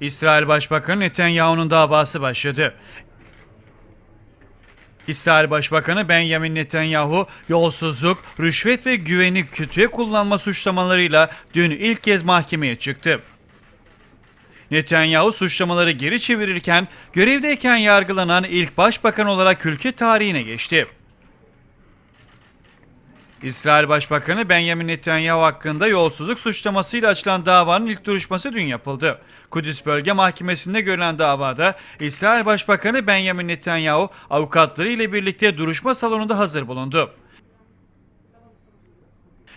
İsrail Başbakanı Netanyahu'nun davası başladı. İsrail Başbakanı Benjamin Netanyahu yolsuzluk, rüşvet ve güveni kötüye kullanma suçlamalarıyla dün ilk kez mahkemeye çıktı. Netanyahu suçlamaları geri çevirirken görevdeyken yargılanan ilk başbakan olarak ülke tarihine geçti. İsrail Başbakanı Benjamin Netanyahu hakkında yolsuzluk suçlamasıyla açılan davanın ilk duruşması dün yapıldı. Kudüs Bölge Mahkemesi'nde görülen davada İsrail Başbakanı Benjamin Netanyahu avukatları ile birlikte duruşma salonunda hazır bulundu.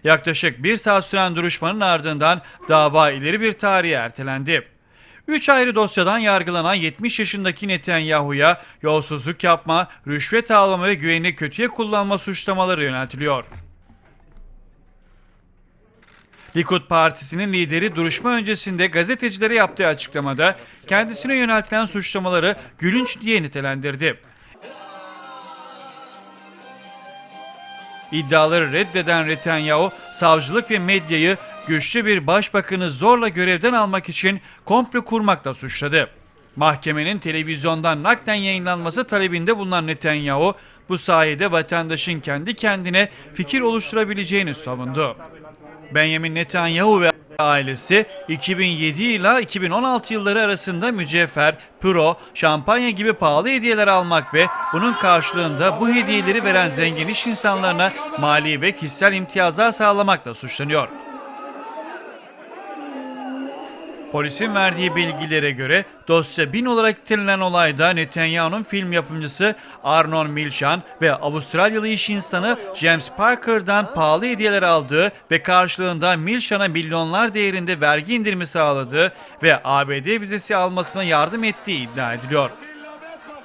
Yaklaşık bir saat süren duruşmanın ardından dava ileri bir tarihe ertelendi. Üç ayrı dosyadan yargılanan 70 yaşındaki Netanyahu'ya yolsuzluk yapma, rüşvet alma ve güveni kötüye kullanma suçlamaları yöneltiliyor. Likud Partisi'nin lideri duruşma öncesinde gazetecilere yaptığı açıklamada kendisine yöneltilen suçlamaları gülünç diye nitelendirdi. İddiaları reddeden Netanyahu, savcılık ve medyayı güçlü bir başbakanı zorla görevden almak için komplo kurmakla suçladı. Mahkemenin televizyondan naklen yayınlanması talebinde bulunan Netanyahu, bu sayede vatandaşın kendi kendine fikir oluşturabileceğini savundu. Benjamin Netanyahu ve ailesi 2007 ile 2016 yılları arasında mücevher, püro, şampanya gibi pahalı hediyeler almak ve bunun karşılığında bu hediyeleri veren zengin iş insanlarına mali ve kişisel imtiyazlar sağlamakla suçlanıyor. Polisin verdiği bilgilere göre dosya bin olarak nitelenen olayda Netanyahu'nun film yapımcısı Arnon Milchan ve Avustralyalı iş insanı James Parker'dan pahalı hediyeler aldığı ve karşılığında Milchan'a milyonlar değerinde vergi indirimi sağladığı ve ABD vizesi almasına yardım ettiği iddia ediliyor.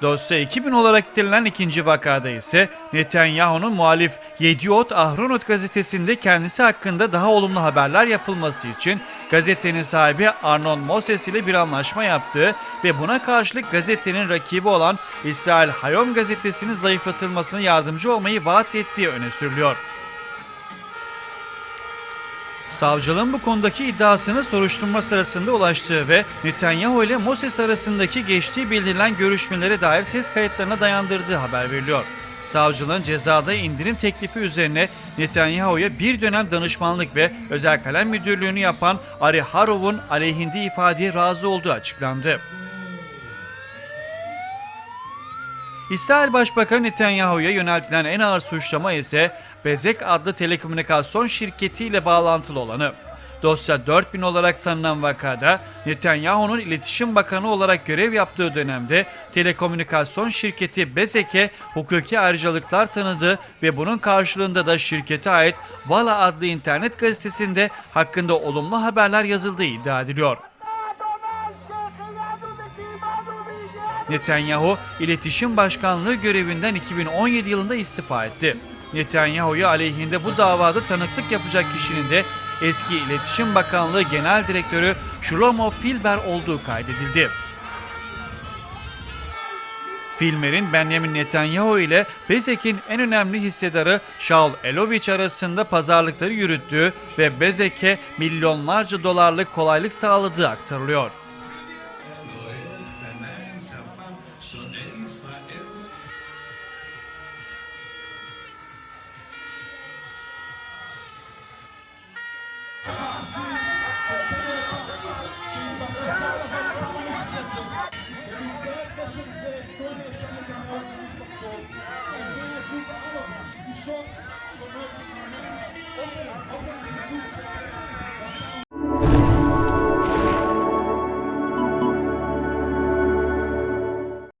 Dosya 2000 olarak nitelenen ikinci vakada ise Netanyahu'nun muhalif Yediot Ahronot gazetesinde kendisi hakkında daha olumlu haberler yapılması için gazetenin sahibi Arnon Moses ile bir anlaşma yaptığı ve buna karşılık gazetenin rakibi olan İsrail Hayom gazetesinin zayıflatılmasına yardımcı olmayı vaat ettiği öne sürülüyor. Savcılığın bu konudaki iddiasını soruşturma sırasında ulaştığı ve Netanyahu ile Moses arasındaki geçtiği bildirilen görüşmelere dair ses kayıtlarına dayandırdığı haber veriliyor. Savcılığın cezada indirim teklifi üzerine Netanyahu'ya bir dönem danışmanlık ve özel kalem müdürlüğünü yapan Ari Harov'un aleyhinde ifadeye razı olduğu açıklandı. İsrail Başbakanı Netanyahu'ya yöneltilen en ağır suçlama ise Bezek adlı telekomünikasyon şirketiyle bağlantılı olanı. Dosya 4000 olarak tanınan vakada Netanyahu'nun iletişim bakanı olarak görev yaptığı dönemde telekomünikasyon şirketi Bezek'e hukuki ayrıcalıklar tanıdı ve bunun karşılığında da şirkete ait Vala adlı internet gazetesinde hakkında olumlu haberler yazıldığı iddia ediliyor. Netanyahu, iletişim başkanlığı görevinden 2017 yılında istifa etti. Netanyahu'ya aleyhinde bu davada tanıklık yapacak kişinin de eski İletişim Bakanlığı Genel Direktörü Shlomo Filber olduğu kaydedildi. Filmer'in Benjamin Netanyahu ile Bezek'in en önemli hissedarı Shaul Elovich arasında pazarlıkları yürüttüğü ve Bezek'e milyonlarca dolarlık kolaylık sağladığı aktarılıyor. どうも。